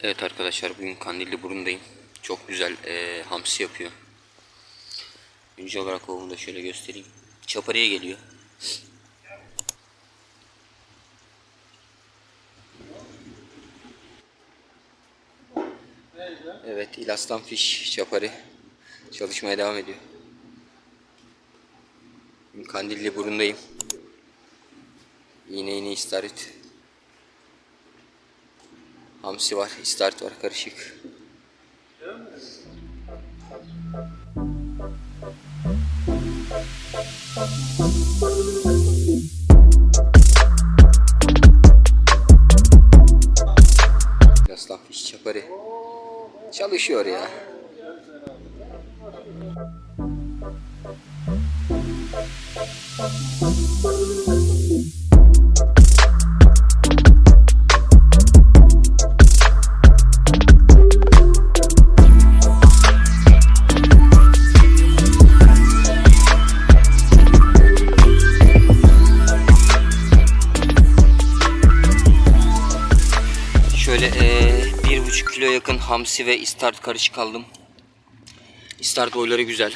Evet arkadaşlar bugün Kandilli Burun'dayım. Çok güzel eee, hamsi yapıyor. Önce olarak ovumu da şöyle göstereyim. Çaparıya geliyor. Evet İlastan Fiş Çaparı çalışmaya devam ediyor. Kandilli Burun'dayım. Yine yine istarit. Hamsi var, istarit var karışık. Aslan fiş çaparı. Çalışıyor ya. Şöyle eee, bir buçuk kilo yakın hamsi ve istart karışık aldım. İstart boyları güzel.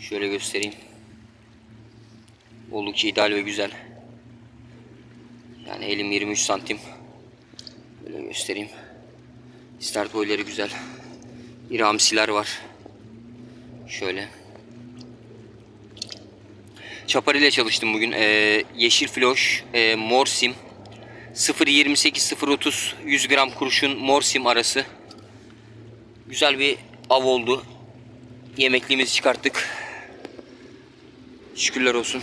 Şöyle göstereyim. Oldukça ideal ve güzel. Yani elim 23 santim. Böyle göstereyim. İstart boyları güzel. Bir hamsiler var. Şöyle. Çapar ile çalıştım bugün. Ee, yeşil floş, e, mor sim, 0.28 0.30 100 gram kurşun mor sim arası. Güzel bir av oldu. Yemekliğimizi çıkarttık. Şükürler olsun.